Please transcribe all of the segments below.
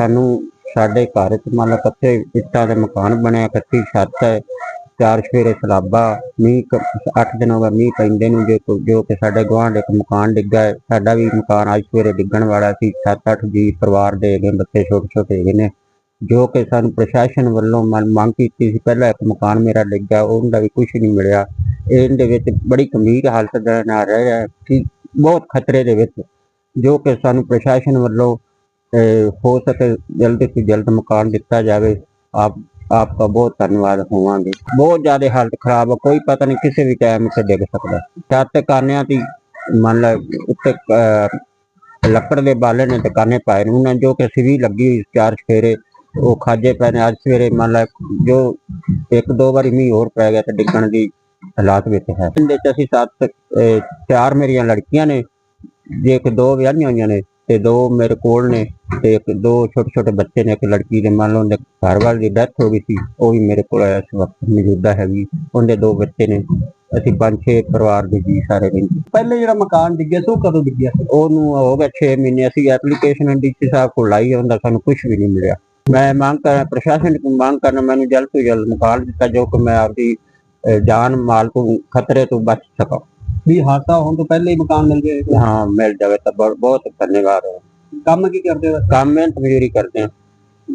ਸਾਨੂੰ ਸਾਡੇ ਘਰ ਚ ਮੰਨ ਲਓ ਕੱਚੇ ਇੱਟਾਂ ਦੇ ਮਕਾਨ ਬਣਿਆ ਕੱਚੀ ਛੱਤ ਹੈ, ਚਾਰ ਸਵੇਰੇ ਸਲਾਬਾ, ਮੀਂਹ 8 ਦਿਨ ਹੋ ਗਏ ਮੀਂਹ ਪੈਂਦੇ ਨੂੰ ਜੋ ਜੋ ਕਿ ਸਾਡੇ ਗੁਆਂਢ ਇੱਕ ਮਕਾਨ ਡਿੱਗਾ ਹੈ, ਸਾਡਾ ਵੀ ਮਕਾਨ ਅੱਜ ਸਵੇਰੇ ਡਿੱਗਣ ਵਾਲਾ ਸੀ 7-8 ਜੀ ਪਰਿਵਾਰ ਦੇ ਹੈਗੇ, ਬੱਚੇ ਛੋਟੇ ਛੋਟੇ ਹੈਗੇ ਨੇ, ਜੋ ਕਿ ਸਾਨੂੰ ਪ੍ਰਸ਼ਾਸਨ ਵੱਲੋਂ ਮੰਨ- ਮੰਗ ਕੀਤੀ ਸੀ, ਪਹਿਲਾਂ ਇੱਕ ਮਕਾਨ ਮੇਰਾ ਡਿੱਗਾ, ਉਹਦਾ ਵੀ ਕੁਝ ਨਹੀਂ ਮਿਲਿਆ, ਇਹਦੇ ਵਿੱਚ ਬੜੀ ਗੰਭੀਰ ਹਾਲਤ ਦਾ ਨਾਲ ਰਹਿ ਰਿਹਾ ਕਿ ਬਹੁਤ ਖਤਰੇ ਦੇ ਵਿੱਚ, ਜੋ ਕਿ ਸਾਨੂੰ ਪ੍ਰਸ਼ਾਸਨ ਵੱਲੋਂ ਹੋ ਸਕੇ ਜਲਦ ਤੋਂ ਜਲਦ ਮਕਾਨ ਦਿੱਤਾ ਜਾਵੇ। ਆਪ ਆਪका ਬਹੁਤ ਧੰਨਵਾਦ ਹੋਵਾਂਗੇ। ਬਹੁਤ ਜ਼ਿਆਦਾ ਹਾਲਤ ਖਰਾਬ ਹੈ ਕੋਈ ਪਤਾ ਨਹੀਂ ਕਿਸੇ ਵੀ ਟਾਈਮ ਤੇ ਡਿੱਗ ਸਕਦਾ। ਛੱਤ ਕਾਨਿਆਂ ਦੀ, ਮੰਨ ਲਾ ਉੱਤੇ ਲੱਕੜ ਦੇ ਬਾਲੇ ਨੇ ਦੁਕਾਨੇ ਪਾਏ ਨੇ, ਉਹਨਾਂ ਜੋ ਕਿ ਸਿਵੀ ਲੱਗੀ ਹੋਈ ਚਾਰ ਸਫੇਰੇ ਉਹ ਖਾਜੇ ਪਏ ਨੇ। ਅੱਜ ਸਵੇਰੇ ਮੰਨ ਲੈ ਜੋ ਇੱਕ ਦੋ ਵਾਰੀ ਮੀਂਹ ਹੋਰ ਪੈ ਗਿਆ ਤੇ ਡਿੱਗਣ ਦੀ ਹਾਲਾਤ ਵਿੱਚ ਹੈ। ਇਹਦੇ ਚ ਅਸੀਂ ਸੱਤ ਚਾਰ ਮੇਰੀਆਂ ਲੜਕੀਆਂ ਨੇ, ਜੇ ਕਿ ਦੋ ਵਿਆਹੀਆਂ ਹੋਈਆਂ ਨੇ ਤੇ ਦੋ ਮੇਰੇ ਕੋਲ ਨੇ ਤੇ ਇੱਕ ਦੋ ਛੋਟੇ ਛੋਟੇ ਬੱਚੇ ਨੇ ਇੱਕ ਲੜਕੀ ਦੇ ਮੰਨ ਲਓ ਉਹਦੇ ਘਰ ਦੀ ਡੈਥ ਹੋ ਗਈ ਸੀ ਉਹ ਵੀ ਮੇਰੇ ਕੋਲ ਇਸ ਵਕਤ ਮੌਜੂਦਾ ਹੈਗੀ ਉਹਦੇ ਦੋ ਬੱਚੇ ਨੇ ਅਸੀਂ ਪੰਜ ਛੇ ਪਰਿਵਾਰ ਦੇ ਜੀ ਸਾਰੇ ਰਹਿੰਦੇ। ਪਹਿਲੇ ਜਿਹੜਾ ਮਕਾਨ ਡਿੱਗਿਆ ਸੀ ਉਹ ਕਦੋਂ ਡਿੱਗਿਆ ਸੀ? ਉਹਨੂੰ ਹੋ ਗਿਆ 6 ਮਹੀਨੇ ਅਸੀਂ ਐਪਲੀਕੇਸ਼ਨ ਡੀਸੀ ਸਾਹਿਬ ਕੋਲ ਲਾਈ ਹੁੰਦਾ ਸਾਨੂੰ ਕੁਝ ਵੀ ਨਹੀਂ ਮਿਲਿਆ। ਮੈਂ ਮੰਗ ਕਰ ਪ੍ਰਸ਼ਾਸਨ ਨੂੰ ਮੰਗ ਕਰਨਾ ਮੈਨੂੰ ਜਲਦ ਤੋਂ ਜਲਦ ਮਕਾਨ ਦਿੱਤਾ ਜੋ ਕਿ ਮੈਂ ਆਪਦੀ ਅਹ, ਜਾਨ ਮਾਲ ਤੋਂ ਖਤਰੇ ਤੋਂ ਬਚ ਸਕਾਂ। ਵੀ ਹਾਦਸਾ ਹੋਣ ਤੋਂ ਪਹਿਲੇ ਹੀ ਮਕਾਨ ਮਿਲ ਹਾਂ ਮਿਲ ਜਾਵੇ ਤਾਂ ਬਹੁਤ ਬਹੁਤ ਧੰਨਵਾਦ। ਹੈ ਕੰਮ ਕੀ ਕਰਦੇ ਹੋ ਕੰਮ ਮਿਹਨਤ ਮਜ਼ਦੂਰੀ ਕਰਦੇ ਹਾਂ।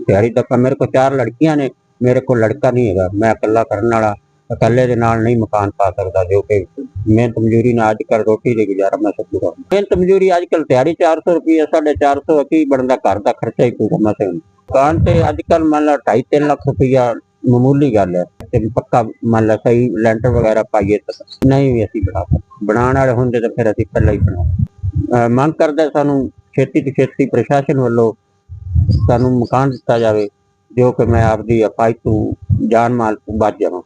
ਦਿਹਾੜੀ ਦਾ ਮੇਰੇ ਕੋਲ ਚਾਰ ਲੜਕੀਆਂ ਨੇ ਮੇਰੇ ਕੋਲ ਲੜਕਾ ਨਹੀਂ ਹੈਗਾ। ਮੈਂ ਇਕੱਲਾ ਕਰਨ ਵਾਲਾ ਇਕੱਲੇ ਦੇ ਨਾਲ ਨਹੀਂ ਮਕਾਨ ਪਾ ਸਕਦਾ ਜੋ ਕਿ ਮਿਹਨਤ ਮਜ਼ਦੂਰੀ ਨਾਲ ਅੱਜ ਕੱਲ ਰੋਟੀ ਦੇ ਗੁਜ਼ਾਰਾ ਮੈਂ ਸਕੂਗਾ ਮਿਹਨਤ ਮਜ਼ਦੂਰੀ ਅੱਜ ਕੱਲ ਦਿਹਾੜੀ 400 ਰੁਪਏ 450 ਕੀ ਬਣਦਾ ਘਰ ਦਾ ਖਰਚਾ ਹੀ ਪੂਰਾ ਮਸੇ। ਮਕਾਨ ਤੇ ਅੱਜ ਕੱਲ ਮੰਨ ਲਾ 2.5 ਲੱਖ ਰੁਪਇਆ ਮਾਮੂਲੀ ਗੱਲ ਹੈ। ਤੇ ਪੱਕਾ ਮੰਨ ਲਾ ਸਹੀ ਲੈਂਟਰ ਵਗੈਰਾ ਪਾਈਏ ਤਾਂ ਨਹੀਂ ਵੀ ਅਸੀਂ ਬਣਾ ਸਕਦੇ। ਬਣਾਉਣ ਵਾਲੇ ਹੁੰਦੇ ਤਾਂ ਫਿਰ ਅਸੀਂ ਪਹਿਲਾਂ ਹੀ ਬਣਾ ਅਹ ਮੰਗ ਕਰਦਾ ਸਾਨੂੰ ਛੇਤੀ ਤੋਂ ਛੇਤੀ ਪ੍ਰਸ਼ਾਸਨ ਵੱਲੋਂ ਸਾਨੂੰ ਮਕਾਨ ਦਿੱਤਾ ਜਾਵੇ, ਜੋ ਕਿ ਮੈਂ ਆਪਦੀ ਅਪਾਈ ਤੋਂ ਜਾਨ ਮਾਲ ਤੋਂ ਬਚ ਜਾਵਾਂ।